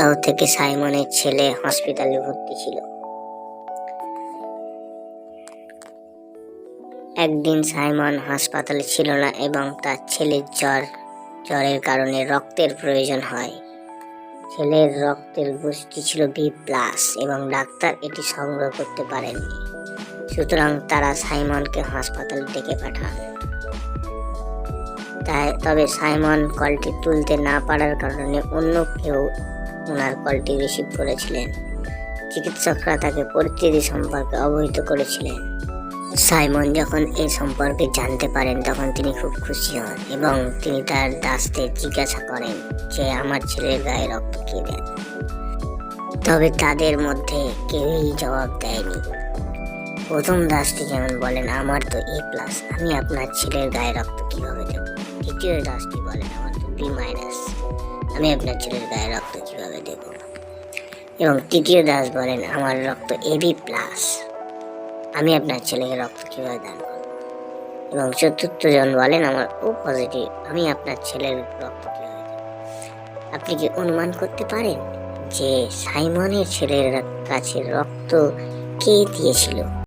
সপ্তাহ থেকে সাইমনের ছেলে হসপিটালে ভর্তি ছিল। একদিন সাইমন হাসপাতালে ছিল না এবং তার ছেলের জ্বর, জ্বরের কারণে রক্তের প্রয়োজন হয়। ছেলের রক্তের গোষ্ঠী ছিল বি প্লাস এবং ডাক্তার এটি সংগ্রহ করতে পারেননি। সুতরাং তারা সাইমনকে হাসপাতালে ডেকে পাঠান। তাই তবে সাইমন কলটি তুলতে না পারার কারণে অন্য কেউ ওনার কলটি রিসিভ করেছিলেন। চিকিৎসকরা তাকে পরিস্থিতি সম্পর্কে অবহিত করেছিলেন। সাইমন যখন এই সম্পর্কে জানতে পারেন, তখন তিনি খুব খুশি হন এবং তিনি তার দাসদের জিজ্ঞাসা করেন যে, আমার ছেলের গায়ে রক্ত কে দেন? তবে তাদের মধ্যে কেউই জবাব দেয়নি। প্রথম দাসটি যেমন বলেন, আমার তো এ প্লাস, আমি আপনার ছেলের গায়ে রক্ত কীভাবে দেব? দ্বিতীয় দাসটি বলেন, আমার তো বি মাইনাস, আমি আপনার ছেলের গায়ে রক্ত কীভাবে দেব এবং তৃতীয় দাস বলেন, আমার রক্ত এবি প্লাস আমি আপনার ছেলেকে রক্ত কীভাবে দান করব? এবং চতুর্থ জন বলেন, আমার ও পজিটিভ আমি আপনার ছেলের রক্ত কীভাবে দেব? আপনি কি অনুমান করতে পারেন যে সাইমনের ছেলের কাছে রক্ত কে দিয়েছিল?